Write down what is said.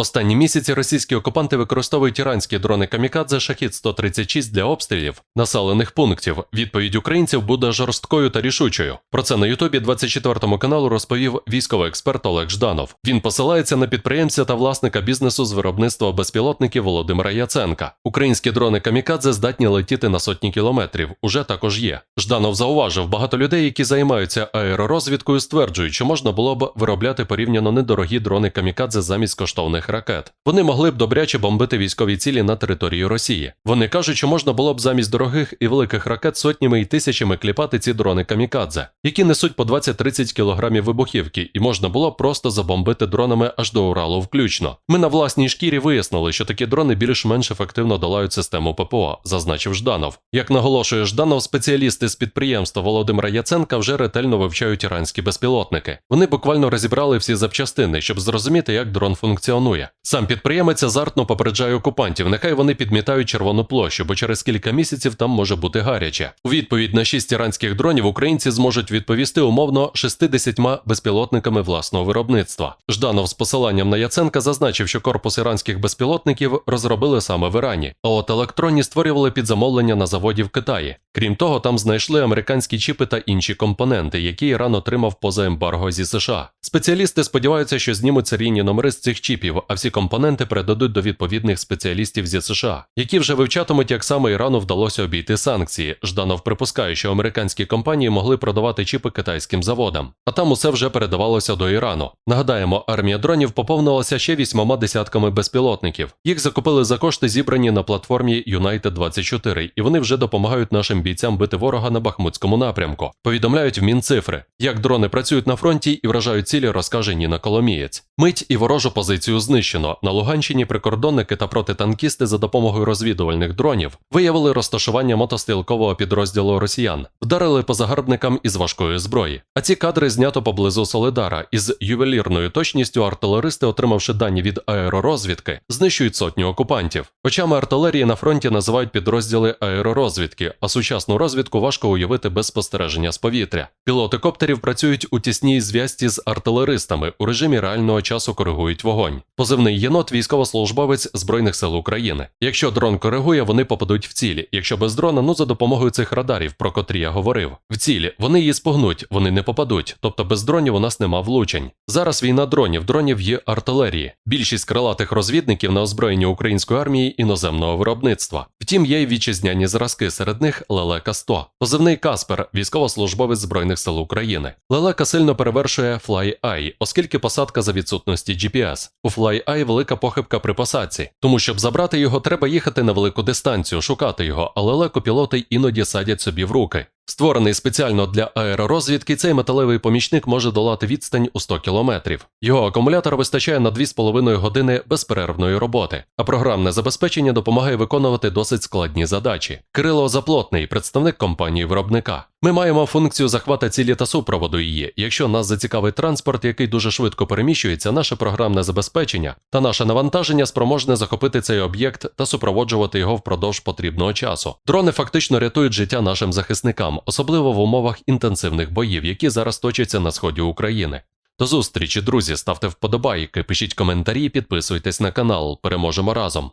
Останні місяці російські окупанти використовують іранські дрони Камікадзе Шахід 136 для обстрілів населених пунктів. Відповідь українців буде жорсткою та рішучою. Про це на Ютубі 24 каналу розповів військовий експерт Олег Жданов. Він посилається на підприємця та власника бізнесу з виробництва безпілотників Володимира Яценка. Українські дрони Камікадзе здатні летіти на сотні кілометрів. Уже також є. Жданов зауважив, багато людей, які займаються аеророзвідкою, стверджують, що можна було б виробляти порівняно недорогі дрони Камікадзе замість коштовних ракет. Вони могли б добряче бомбити військові цілі на території Росії. Вони кажуть, що можна було б замість дорогих і великих ракет сотнями і тисячами кліпати ці дрони камікадзе, які несуть по 20-30 кілограмів вибухівки, і можна було просто забомбити дронами аж до Уралу включно. Ми на власній шкірі вияснили, що такі дрони більш-менш ефективно долають систему ППО, зазначив Жданов. Як наголошує Жданов, спеціалісти з підприємства Володимира Яценка вже ретельно вивчають іранські безпілотники. Вони буквально розібрали всі запчастини, щоб зрозуміти, як дрон функціонує. Сам підприємець азартно попереджає окупантів, нехай вони підмітають червону площу, бо через кілька місяців там може бути гаряче. У відповідь на шість іранських дронів українці зможуть відповісти умовно 60 безпілотниками власного виробництва. Жданов з посиланням на Яценка зазначив, що корпус іранських безпілотників розробили саме в Ірані, а от електронні створювали під замовлення на заводі в Китаї. Крім того, там знайшли американські чіпи та інші компоненти, які Іран отримав поза ембарго зі США. Спеціалісти сподіваються, що знімуть серійні номери з цих чіпів, а всі компоненти передадуть до відповідних спеціалістів зі США, які вже вивчатимуть, як саме Ірану вдалося обійти санкції. Жданов припускає, що американські компанії могли продавати чіпи китайським заводам, а там усе вже передавалося до Ірану. Нагадаємо, армія дронів поповнилася ще вісьмома десятками безпілотників. Їх закупили за кошти, зібрані на платформі United 24 і вони вже допомагають нашим бійцям бити ворога на Бахмутському напрямку. Повідомляють в Мінцифри. Як дрони працюють на фронті і вражають цілі, розкаже Ніна Коломієць. Мить і ворожу позицію знищено. На Луганщині прикордонники та протитанкісти за допомогою розвідувальних дронів виявили розташування мотострілкового підрозділу росіян, вдарили по загарбникам із важкої зброї. А ці кадри знято поблизу Солидара. Із ювелірною точністю артилеристи, отримавши дані від аеророзвідки, знищують сотню окупантів. Очами артилерії на фронті називають підрозділи аеророзвідки, а сучасну розвідку важко уявити без спостереження з повітря. Пілоти коптерів працюють у тісній зв'язці з артилеристами у режимі реального часу коригують вогонь. Позивний єнот військовослужбовець Збройних сил України. Якщо дрон коригує, вони попадуть в цілі. Якщо без дрона, ну за допомогою цих радарів, про котрі я говорив. В цілі вони її спогнуть, вони не попадуть. Тобто без дронів у нас нема влучень. Зараз війна дронів, дронів є артилерії. Більшість крилатих розвідників на озброєнні української армії іноземного виробництва. Втім, є й вітчизняні зразки, серед них Лелека 100 Позивний Каспер, військовослужбовець Збройних сил України. Лелека сильно перевершує Fly-Eye, оскільки посадка за відсутності GPS. У Fly-Eye велика похибка при посадці, тому щоб забрати його, треба їхати на велику дистанцію, шукати його, а лелеко пілоти іноді садять собі в руки. Створений спеціально для аеророзвідки, цей металевий помічник може долати відстань у 100 кілометрів. Його акумулятор вистачає на 2,5 години безперервної роботи, а програмне забезпечення допомагає виконувати досить складні задачі. Кирило Заплотний, представник компанії виробника. Ми маємо функцію захвата цілі та супроводу її. Якщо нас зацікавить транспорт, який дуже швидко переміщується, наше програмне забезпечення та наше навантаження спроможне захопити цей об'єкт та супроводжувати його впродовж потрібного часу. Дрони фактично рятують життя нашим захисникам, особливо в умовах інтенсивних боїв, які зараз точаться на сході України. До зустрічі, друзі, ставте вподобайки, пишіть коментарі, підписуйтесь на канал. Переможемо разом.